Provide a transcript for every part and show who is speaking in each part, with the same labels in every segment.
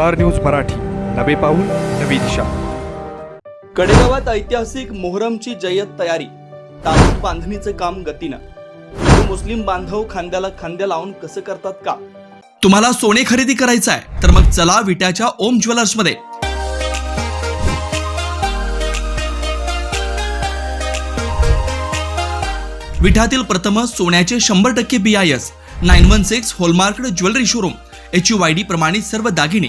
Speaker 1: Star news Marathi. नवे पाऊल नवी दिशा.
Speaker 2: कडेगावात ऐतिहासिक मोहरमची जय्यत तयारी. ताबूत बांधणीचं काम गतीनं. हिंदू मुस्लिम बांधव खांद्याला खांद्या लावून कसं करतात का?
Speaker 3: तुम्हाला सोने खरेदी करायचं आहे तर मग चला विट्याच्या ओम ज्वेलर्समध्ये. विठ्यातील प्रथम सोन्याचे शंभर टक्के B I S nine one six hallmark jewellery showroom H U I D प्रमाणित सर्व दागिने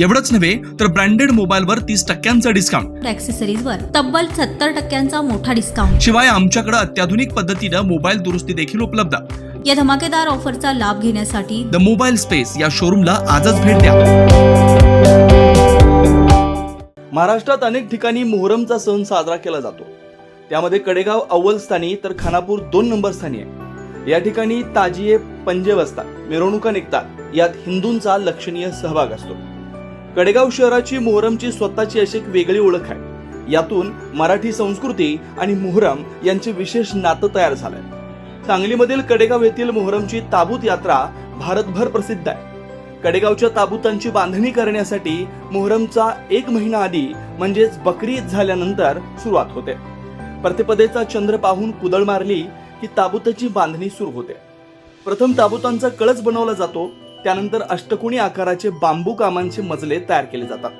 Speaker 3: एवढंच नव्हे तर ब्रँडेड मोबाईलवर तीस टक्क्यांचा डिस्काउंट
Speaker 4: ॲक्सेसरीजवर तब्बल सत्तर टक्क्यांचा मोठा डिस्काउंट
Speaker 3: शिवाय आमच्याकडे अत्याधुनिक पद्धतीनं मोबाईल दुरुस्ती देखील उपलब्ध
Speaker 4: या धमाकेदार ऑफरचा लाभ घेण्यासाठी
Speaker 3: द मोबाईल स्पेस या शोरूमला आजच भेट द्या.
Speaker 2: महाराष्ट्रात अनेक ठिकाणी मोहरमचा सण साजरा केला जातो. त्यामध्ये कडेगाव अव्वल स्थानी तर खानापूर दोन नंबर स्थानी आहे. या ठिकाणी ताजिये पंजे बसतात मिरवणुका निघतात. यात हिंदूंचा लक्षणीय सहभाग असतो. कडेगाव शहराची मोहरमची स्वतःची अशी एक वेगळी ओळख आहे. यातून मराठी संस्कृती आणि मोहरम यांचे विशेष नातं तयार झालंय. सांगलीमधील कडेगाव येथील मोहरमची ताबूत यात्रा भारतभर प्रसिद्ध आहे. कडेगावच्या ताबूतांची बांधणी करण्यासाठी मोहरमचा एक महिना आधी म्हणजेच बकरी ईद झाल्यानंतर सुरुवात होते. प्रतिपदेचा चंद्र पाहून कुदळ मारली की ताबूताची बांधणी सुरू होते. प्रथम ताबूतांचा कळस बनवला जातो त्यानंतर अष्टकोणी आकाराचे बांबू कामांचे मजले तयार केले जातात.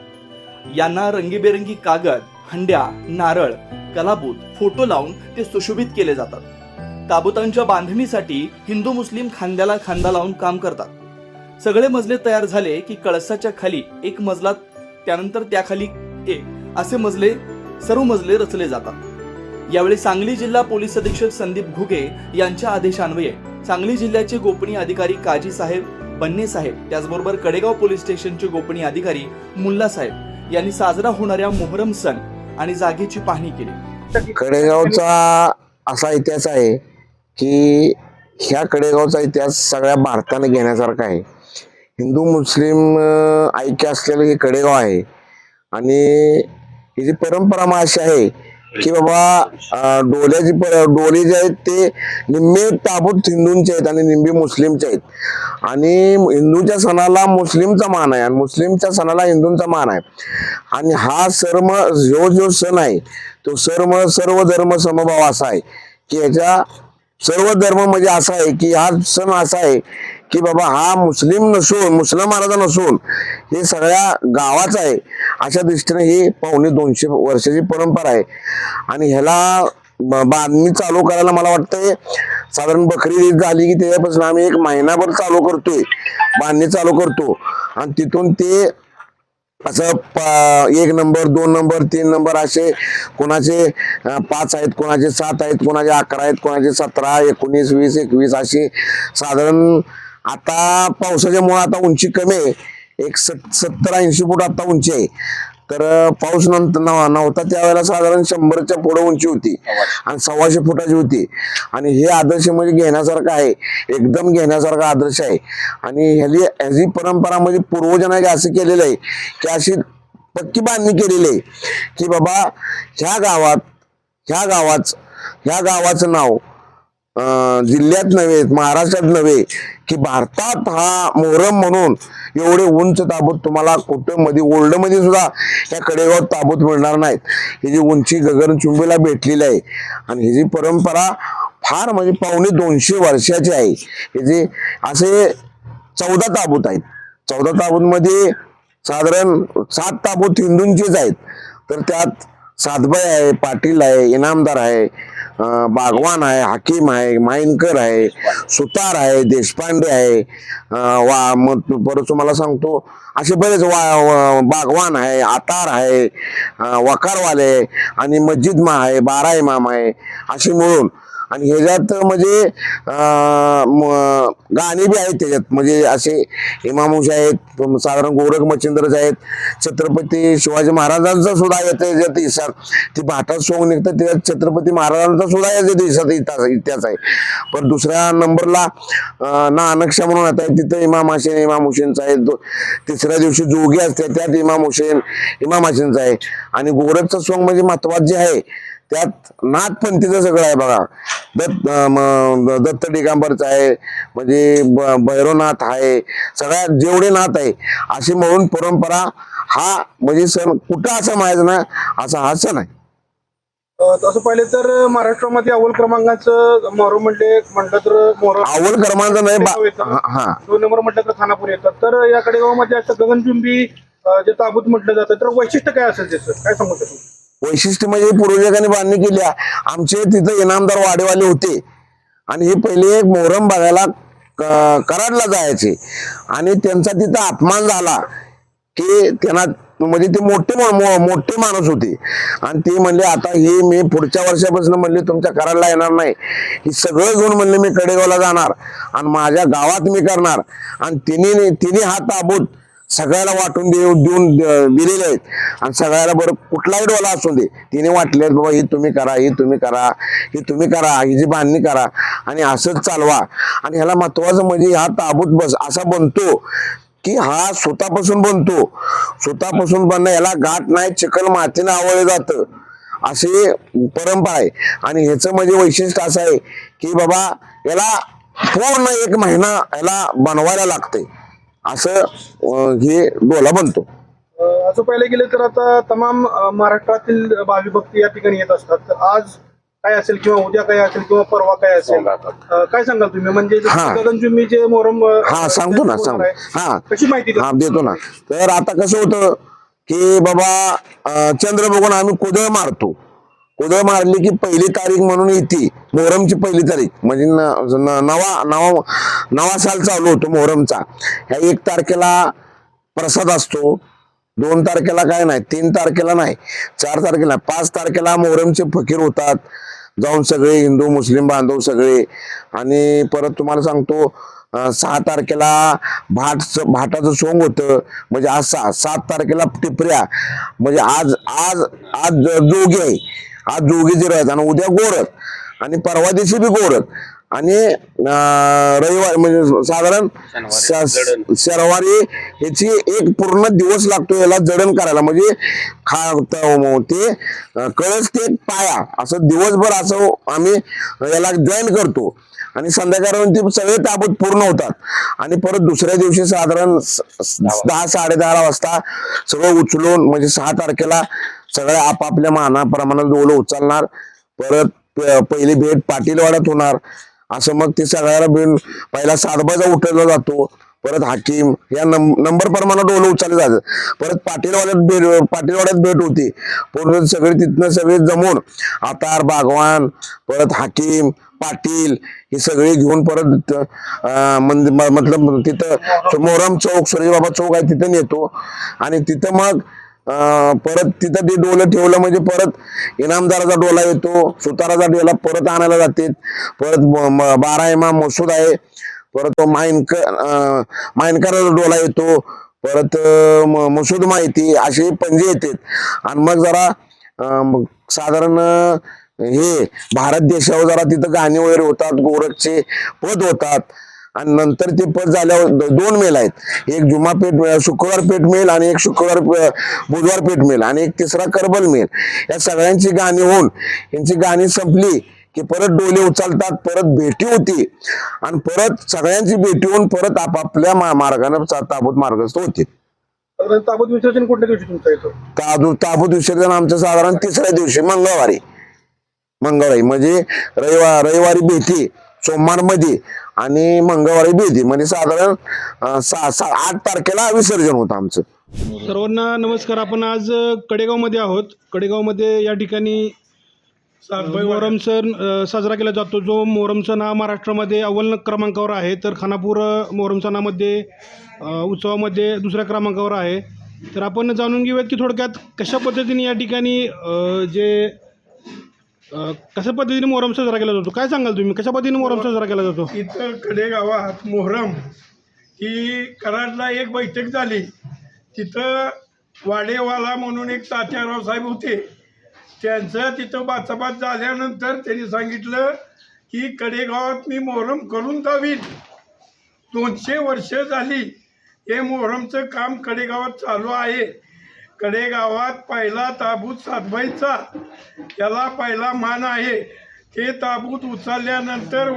Speaker 2: यांना रंगीबेरंगी कागद हंड्या नारळ कलाबूत फोटो लावून ते सुशोभित केले जातात. ताबुतांच्या बांधणीसाठी हिंदू मुस्लिम खांद्याला खांदा लावून काम करतात. सगळे मजले तयार झाले की कळसाच्या खाली एक मजला त्यानंतर त्याखाली एक असे मजले सर्व मजले रचले जातात. यावेळी सांगली जिल्हा पोलीस अधीक्षक संदीप घुगे यांच्या आदेशान्वये सांगली जिल्ह्याचे गोपनीय अधिकारी काजी साहेब बन्ने साहेब त्याचबरोबर कडेगाव पोलीस स्टेशनचे गोपनीय अधिकारी मुल्ला साहेब यांनी साजरा होणाऱ्या मोहरम सण आणि जागेची पाहणी केली.
Speaker 5: कडेगावचा असा इतिहास आहे की ह्या कडेगावचा इतिहास सगळ्या भारताने घेण्यासारखा आहे. हिंदू मुस्लिम ऐक्य असलेलं हे कडेगाव आहे. आणि ही जी परंपरा मग अशी आहे की बाबा अं, डोल्याची डोले जे आहेत ते निम्मे ताबूत हिंदूंचे आहेत आणि निम्मे मुस्लिमचे आहेत. आणि हिंदूच्या सणाला मुस्लिमचा मान आहे आणि मुस्लिमच्या सणाला हिंदूंचा मान आहे. आणि हा सर्व जो जो सण आहे तो सर्व सर्व धर्म समभाव असा आहे की याच्या सर्व धर्म म्हणजे असा आहे की हा सण असा आहे की बाबा हा मुस्लिम नसून मुसलमानाचा नसून हे सगळ्या गावाचा आहे. अशा दृष्टीने ही पावणे दोनशे वर्षाची परंपरा आहे. आणि ह्याला ब- बांधणी चालू करायला मला वाटतंय साधारण बकरी ईद झाली की त्याच्यापासून आम्ही एक महिनाभर चालू करतोय. बांधणी चालू करतो. आणि तिथून ते असं एक नंबर दोन नंबर तीन नंबर असे कोणाचे पाच आहेत कोणाचे सात आहेत कोणाचे अकरा आहेत कोणाचे सतरा एकोणीस वीस एकवीस अशी साधारण आता पावसाच्या मुळे आता उंची कमी आहे. एक सत सत्तर ऐंशी फूट आता उंची आहे. तर पाऊस नंतर नव्हता त्यावेळेला साधारण शंभरच्या पुढे उंची होती. आणि सव्वाशे फुटाची होती. आणि हे आदर्श म्हणजे घेण्यासारखं आहे. एकदम घेण्यासारखा आदर्श आहे. आणि ह्याली ह्याची परंपरा म्हणजे पूर्वजांनी असं केलेलं आहे की अशी पक्की बांधणी केलेली आहे की बाबा ह्या गावात ह्या गावाच ह्या गावाचं नाव जिल्ह्यात नव्हे महाराष्ट्रात नव्हे की भारतात हा मोहरम म्हणून एवढे उंच ताबूत तुम्हाला कुठं मध्ये ओल्डमध्ये सुद्धा या कडेगावात ताबूत मिळणार नाहीत. ही जी उंची गगनचुंबीला भेटलेली आहे आणि ही जी परंपरा फार म्हणजे पावणे दोनशे वर्षाची आहे. हे जे असे चौदा ताबूत आहेत. चौदा ताबूतमध्ये साधारण सात ताबूत हिंदूंचेच आहेत. तर त्यात सातबाई आहे पाटील आहे इनामदार आहे बागवान आहे हाकीम आहे माइनकर आहे सुतार आहे देशपांडे आहे. वा मग परत तुम्हाला सांगतो असे बरेच वा बागवान आहे आतार आहे वकारवाले आणि मस्जिद मा आहे बारा इमाम आहे असे मिळून आणि ह्याच्यात म्हणजे गाणी बी आहेत त्याच्यात. म्हणजे असे इमामुश आहेत साधारण गोरख मच्छिंद्रच आहेत छत्रपती शिवाजी महाराजांचा सुद्धा येतं याच्यात इतिहास ती भाटात सोंग निघतात त्याच्यात छत्रपती महाराजांचा सुद्धा याच्यात इतिहास इतिहास इतिहास आहे. पण दुसऱ्या नंबरला ना नानकशा म्हणून आता तिथं इमाम हसेन इमाम हुसेनचा आहे. तिसऱ्या दिवशी जोगी असते त्यात इमाम हुसेन इमाम हसेनचा आहे. आणि गोरखचं सोंग म्हणजे महत्वाचं जे आहे. त्यात नाथपंथीचं सगळं आहे बघा. दत्त दत्त दिगंबरचं आहे म्हणजे भैरवनाथ आहे सगळ्यात जेवढे नाथ आहे अशी म्हणून परंपरा हा म्हणजे सण कुठं असं माहिती ना असा हा सण आहे.
Speaker 6: तसं पाहिलं तर महाराष्ट्रामध्ये अव्वल क्रमांकाचं मोहरम म्हणले म्हटलं तर मोहरम
Speaker 5: अव्वल क्रमांक नाही
Speaker 6: दोन नंबर म्हटलं तर खानापूर येतात. तर या कडेगावमध्ये असं गगनचुंबी अ, जे ताबूत म्हटलं जातं तर वैशिष्ट्य काय असेल त्याचं? काय सांगू शकतो?
Speaker 5: वैशिष्ट्य म्हणजे पूर्वजकांनी बांधणी केली आहे. आमचे तिथं इनामदार वाडेवाले होते. आणि हे पहिले एक मोहरम बघायला क- कराडला जायचे. आणि त्यांचा तिथं अपमान झाला की त्यांना म्हणजे ते मोठे मोठे माणूस होते. आणि ते म्हणले आता हे मी पुढच्या वर्षापासून म्हणले तुमच्या कराडला येणार नाही. हे सगळं घेऊन म्हणले मी कडेगावला जाणार. आणि माझ्या गावात मी करणार. आणि तिने तिने हा ताबूत सगळ्याला वाटून देऊ देऊन दिलेले आहेत. आणि सगळ्याला बरं कुठलाही डोला असू दे. तिने वाटले बाबा ही तुम्ही करा ही तुम्ही करा ही तुम्ही करा हिची बांधणी करा आणि असंच चालवा. आणि ह्याला महत्वाचं म्हणजे हा ताबूत बस असा बनतो की हा स्वतःपासून बनतो. स्वतःपासून बनणं याला गाठ नाही चिखल मातीनं आवळलं जातं. असे परंपरा आहे. आणि ह्याचं म्हणजे वैशिष्ट्य असं आहे की बाबा याला पूर्ण एक महिना याला बनवायला लागते असं हे डोला बनतो.
Speaker 6: असं पाहिलं गेलं तर आता तमाम महाराष्ट्रातील भावी भक्त या ठिकाणी येत असतात. तर आज काय असेल किंवा उद्या काय असेल किंवा परवा काय असेल? काय सांगाल तुम्ही? म्हणजे
Speaker 5: हा.
Speaker 6: गगनचुंबी जे मोहरम अ,
Speaker 5: हा सांगतो ना
Speaker 6: आहे,
Speaker 5: हा.
Speaker 6: कशी माहिती
Speaker 5: हा
Speaker 6: देता?
Speaker 5: ना. तर आता कसं होतं की बाबा चंद्र बघून आम्ही कुदळ मारतो. कुदळ मारली की पहिली तारीख म्हणून येते. मोहरमची पहिली तारीख. म्हणजे नवा नवा नवा साल चालू होतो मोहरमचा. ह्या एक तारखेला प्रसाद असतो. दोन तारखेला काय नाही तीन तारखेला नाही चार तारखेला पाच तारखेला मोहरमचे फकीर होतात. जाऊन सगळे हिंदू मुस्लिम बांधव सगळे. आणि परत तुम्हाला सांगतो सहा तारखेला भाटचं भाटाचं सोंग होतं. म्हणजे आज सहा सात तारखेला टिपऱ्या. म्हणजे आज आज आज जोगी आहे. आज जोगी जे आहेत आणि उद्या गोरख आणि परवा दिवशी बी गोरख आणि रविवार म्हणजे साधारण शनिवारी ह्याची एक पूर्ण दिवस लागतो याला जडण करायला. म्हणजे खा त- कळस ते पाया असं दिवसभर असं आम्ही याला जॉईन करतो. आणि संध्याकाळपर्यंत सगळे ताबूत पूर्ण होतात. आणि परत दुसऱ्या दिवशी साधारण स- स- दहा वाजता सगळं उचलून म्हणजे सहा तारखेला सगळ्या आपापल्या मानाप्रमाणे डोलं उचलणार परत पहिली भेट पाटीलवाड्यात होणार. असं मग ते सगळ्याला भेट पहिला सातबाजा उठवला जातो परत हाकीम या नंबर प्रमाणे डोलं उचलले जातं परत पाटीलवाड्यात भेट पाटीलवाड्यात भेट होती. पूर्ण सगळे तिथनं सगळे जमून आतार बागवान परत हाकीम पाटील हे सगळे घेऊन परत मंदिर मतलब तिथं मोहरम चौक बाबा चौक आहे तिथं नेतो. आणि तिथं मग परत तिथं ते डोलं ठेवलं म्हणजे परत इनामदाराचा डोला येतो सुताराचा डोला परत आणायला जाते. परत बारा इमा मसूद आहे. परत तो माइनक अं, डोला येतो. परत म- मसूद माहिती असे पंजे येतात. आणि मग जरा मग साधारण हे भारत देशावर जरा तिथं गाणी वगैरे होतात गोरखचे पद होतात. आणि नंतर ते पद झाल्यावर दोन मेल आहेत. एक जुमा पेठ शुक्रवार पेठ मेल आणि एक शुक्रवार बुधवार पेठ मेल आणि एक तिसरा करबल मेल. या सगळ्यांची गाणी होऊन यांची गाणी संपली की परत डोले उचलतात परत भेटी होती. आणि परत सगळ्यांची भेटी होऊन परत आपापल्या मार्गाने ताबूत मार्गस्थ होते.
Speaker 6: ताबूत विसर्जन कुठल्या दिवशी तुमचं येतो
Speaker 5: ताबूत विसर्जन आमचं साधारण तिसऱ्या दिवशी मंगळवारी. मंगळवारी म्हणजे रविवार रविवारी भेटी सोमवारमध्ये आणि मंगळवारी भेटी म्हणजे साधारण सा सा आठ तारखेला विसर्जन होतं आमचं.
Speaker 6: सर्वांना नमस्कार. आपण आज कडेगावमध्ये आहोत. कडेगावमध्ये या ठिकाणी मोहरम सण साजरा केला जातो. जो मोहरम सण हा महाराष्ट्रामध्ये अव्वल क्रमांकावर आहे तर खानापूर मोहरम सणामध्ये उत्सवामध्ये दुसऱ्या क्रमांकावर आहे. तर आपण जाणून घेऊयात की थोडक्यात कशा पद्धतीने या ठिकाणी जे अ, कशा पद्धतीने मोहरम साजरा केला जातो? काय सांगाल तुम्ही? कशा पद्धतीने मोहरम साजरा केला जातो?
Speaker 7: इथं कडेगावात मोहरम ही कराडला एक बैठक झाली. तिथं वाडेवाला म्हणून एक तात्याराव साहेब होते. त्यांचं तिथं बाचाबात झाल्यानंतर त्यांनी सांगितलं की कडेगावात मी मोहरम करून जावीन. दोनशे वर्ष झाली हे मोहरमचं काम कडेगावात चालू आहे. कडेगावात पहिला ताबूत सातबाईचा त्याला पहिला मान आहे. ते ताबूत उचलल्यानंतर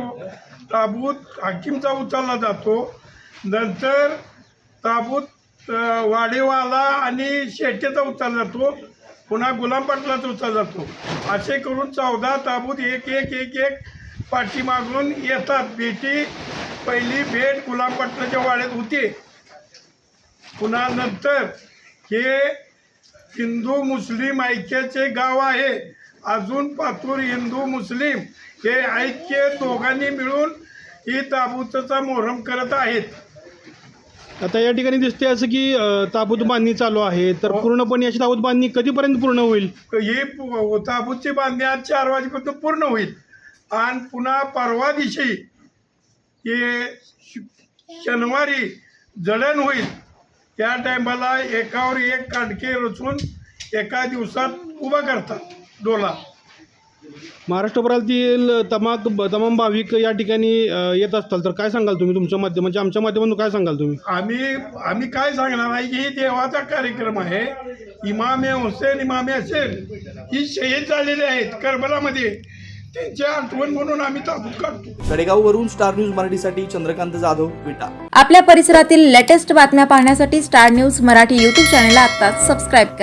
Speaker 7: ताबूत हाकीमचा उचलला जातो. नंतर ताबूत वाडेवाला आणि शेट्याचा उचलला जातो. पुन्हा गुलाम पाटलाचा उचलला जातो. असे करून चौदा ताबूत एक एक एक एक पाठीमागून येतात. भेटी पहिली भेट गुलाम पाटलाच्या वाड्यात होती. पुन्हा नंतर हे हिंदू मुस्लिम ऐक्याचे गाव आहे. अजून पातूर हिंदू मुस्लिम हे ऐक्य दोघांनी मिळून ही ताबूतचा मोहरम करत आहेत.
Speaker 6: आता या ठिकाणी दिसते असं की अ, ताबूत बांधणी चालू आहे. तर पूर्णपणे अशी ताबूत बांधणी कधीपर्यंत पूर्ण होईल?
Speaker 7: ही पु- ताबूतची बांधणी आज चार वाजेपर्यंत पूर्ण होईल. आणि पुन्हा परवा दिवशी हे श- शनिवारी जडण होईल. त्या टायमाला एकावर एक कांडके रचून एका दिवसात उभा करतात डोला.
Speaker 6: महाराष्ट्रभरातील तमाक तमाम भाविक या ठिकाणी अ, येत असताल तर काय सांगाल तुम्ही तुमच्या माध्यम म्हणजे आमच्या माध्यमातून काय सांगाल तुम्ही?
Speaker 7: आम्ही आम्ही काय सांगणार आहे की ही देवाचा कार्यक्रम आहे. इमामे हुसेन इमामे हसेन ही शहीद झालेले आहेत करबलामध्ये. त्यांची आठवण म्हणून आम्ही ताबूत काढतो.
Speaker 2: कडेगाववरून स्टार न्यूज मराठीसाठी चंद्रकांत जाधव विटा.
Speaker 8: आपल्या परिसरातील लेटेस्ट बातम्या पाहण्यासाठी स्टार न्यूज मराठी यूट्यूब चॅनलला आत्ताच सबस्क्राईब करा.